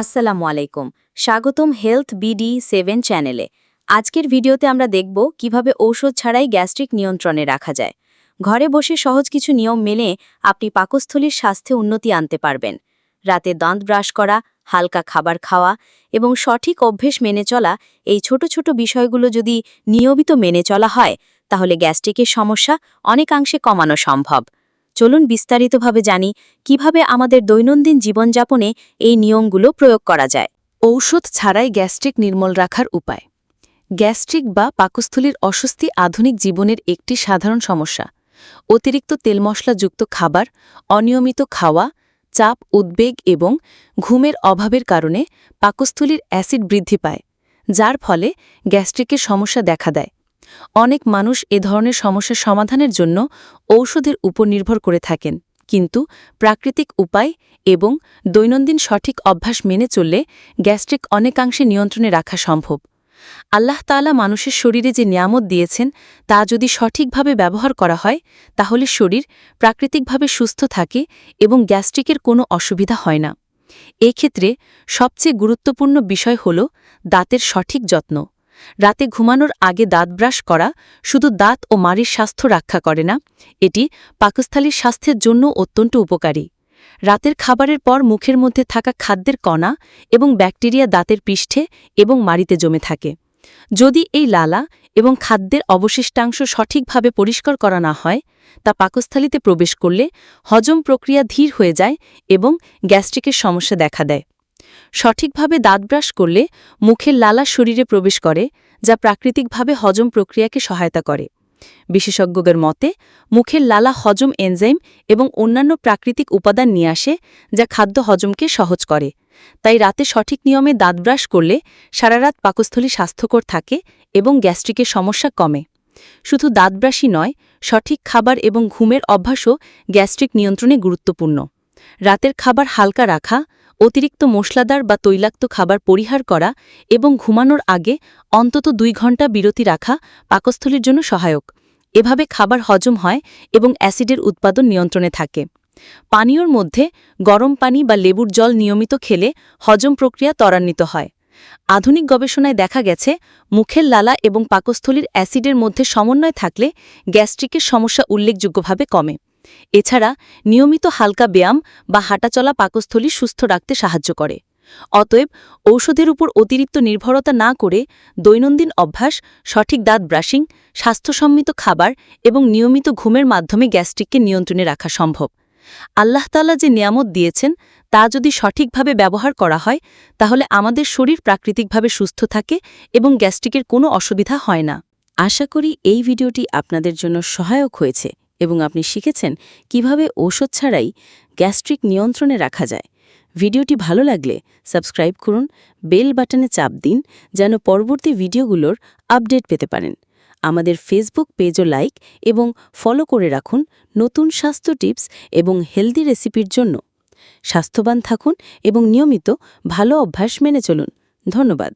আসসালামু আলাইকুম। স্বাগতম হেলথ বিডি সেভেন চ্যানেলে। আজকের ভিডিওতে আমরা দেখব কীভাবে ঔষধ ছাড়াই গ্যাস্ট্রিক নিয়ন্ত্রণে রাখা যায়। ঘরে বসে সহজ কিছু নিয়ম মেনে আপনি পাকস্থলীর স্বাস্থ্যে উন্নতি আনতে পারবেন। রাতে দাঁত ব্রাশ করা, হালকা খাবার খাওয়া এবং সঠিক অভ্যেস মেনে চলা এই ছোট ছোট বিষয়গুলো যদি নিয়মিত মেনে চলা হয়, তাহলে গ্যাস্ট্রিকের সমস্যা অনেকাংশে কমানো সম্ভব। চলুন বিস্তারিতভাবে জানি কীভাবে আমাদের দৈনন্দিন জীবনযাপনে এই নিয়মগুলো প্রয়োগ করা যায়। ঔষধ ছাড়াই গ্যাস্ট্রিক নির্মল রাখার উপায়। গ্যাস্ট্রিক বা পাকস্থলীর অস্বস্তি আধুনিক জীবনের একটি সাধারণ সমস্যা। অতিরিক্ত তেল মশলাযুক্ত খাবার, অনিয়মিত খাওয়া, চাপ, উদ্বেগ এবং ঘুমের অভাবের কারণে পাকস্থলীর অ্যাসিড বৃদ্ধি পায়, যার ফলে গ্যাস্ট্রিকের সমস্যা দেখা দেয়। অনেক মানুষ এ ধরনের সমস্যার সমাধানের জন্য ঔষধের উপর নির্ভর করে থাকেন। কিন্তু প্রাকৃতিক উপায় এবং দৈনন্দিন সঠিক অভ্যাস মেনে চললে গ্যাস্ট্রিক অনেকাংশে নিয়ন্ত্রণে রাখা সম্ভব। আল্লাহ তাআলা মানুষের শরীরে যে নিয়ামত দিয়েছেন, তা যদি সঠিকভাবে ব্যবহার করা হয়, তাহলে শরীর প্রাকৃতিকভাবে সুস্থ থাকে এবং গ্যাস্ট্রিকের কোনো অসুবিধা হয় না। এক্ষেত্রে সবচেয়ে গুরুত্বপূর্ণ বিষয় হল দাঁতের সঠিক যত্ন। রাতে ঘুমানোর আগে দাঁত ব্রাশ করা শুধু দাঁত ও মাড়ির স্বাস্থ্য রক্ষা করে না, এটি পাকস্থলীর স্বাস্থ্যের জন্য অত্যন্ত উপকারী। রাতের খাবারের পর মুখের মধ্যে থাকা খাদ্যের কণা এবং ব্যাকটেরিয়া দাঁতের পৃষ্ঠে এবং মাড়িতে জমে থাকে। যদি এই লালা এবং খাদ্যের অবশিষ্টাংশ সঠিকভাবে পরিষ্কার করা না হয়, তা পাকস্থলিতে প্রবেশ করলে হজম প্রক্রিয়া ধীর হয়ে যায় এবং গ্যাস্ট্রিকের সমস্যা দেখা দেয়। সঠিকভাবে দাঁত ব্রাশ করলে মুখের লালা শরীরে প্রবেশ করে, যা প্রাকৃতিকভাবে হজম প্রক্রিয়াকে সহায়তা করে। বিশেষজ্ঞদের মতে, মুখের লালা হজম এনজাইম এবং অন্যান্য প্রাকৃতিক উপাদান নিয়ে আসে, যা খাদ্য হজমকে সহজ করে। তাই রাতে সঠিক নিয়মে দাঁত ব্রাশ করলে সারারাত পাকস্থলী স্বাস্থ্যকর থাকে এবং গ্যাস্ট্রিকের সমস্যা কমে। শুধু দাঁত ব্রাশই নয়, সঠিক খাবার এবং ঘুমের অভ্যাসও গ্যাস্ট্রিক নিয়ন্ত্রণে গুরুত্বপূর্ণ। রাতের খাবার হালকা রাখা, অতিরিক্ত মশলাদার বা তৈলাক্ত খাবার পরিহার করা এবং ঘুমানোর আগে অন্তত দুই ঘণ্টা বিরতি রাখা পাকস্থলীর জন্য সহায়ক। এভাবে খাবার হজম হয় এবং অ্যাসিডের উৎপাদন নিয়ন্ত্রণে থাকে। পানীয়র মধ্যে গরম পানি বা লেবুর জল নিয়মিত খেলে হজম প্রক্রিয়া ত্বরান্বিত হয়। আধুনিক গবেষণায় দেখা গেছে, মুখের লালা এবং পাকস্থলীর অ্যাসিডের মধ্যে সমন্বয় থাকলে গ্যাস্ট্রিকের সমস্যা উল্লেখযোগ্যভাবে কমে। এছাড়া নিয়মিত হালকা ব্যায়াম বা হাঁটাচলা পাকস্থলী সুস্থ রাখতে সাহায্য করে। অতএব ঔষধের উপর অতিরিক্ত নির্ভরতা না করে দৈনন্দিন অভ্যাস, সঠিক দাঁত ব্রাশিং, স্বাস্থ্যসম্মিত খাবার এবং নিয়মিত ঘুমের মাধ্যমে গ্যাস্ট্রিককে নিয়ন্ত্রণে রাখা সম্ভব। আল্লাহ যে নিয়ামত দিয়েছেন, তা যদি সঠিকভাবে ব্যবহার করা হয়, তাহলে আমাদের শরীর প্রাকৃতিকভাবে সুস্থ থাকে এবং গ্যাস্ট্রিকের কোনো অসুবিধা হয় না। আশা করি এই ভিডিওটি আপনাদের জন্য সহায়ক হয়েছে। এবং আপনি শিখেছেন কীভাবে ঔষধ ছাড়াই গ্যাস্ট্রিক নিয়ন্ত্রণে রাখা যায়। ভিডিওটি ভালো লাগলে সাবস্ক্রাইব করুন, বেল বাটনে চাপ দিন, যেন পরবর্তী ভিডিওগুলোর আপডেট পেতে পারেন। আমাদের ফেসবুক পেজও লাইক এবং ফলো করে রাখুন নতুন স্বাস্থ্য টিপস এবং হেলদি রেসিপির জন্য। স্বাস্থ্যবান থাকুন এবং নিয়মিত ভালো অভ্যাস মেনে চলুন। ধন্যবাদ।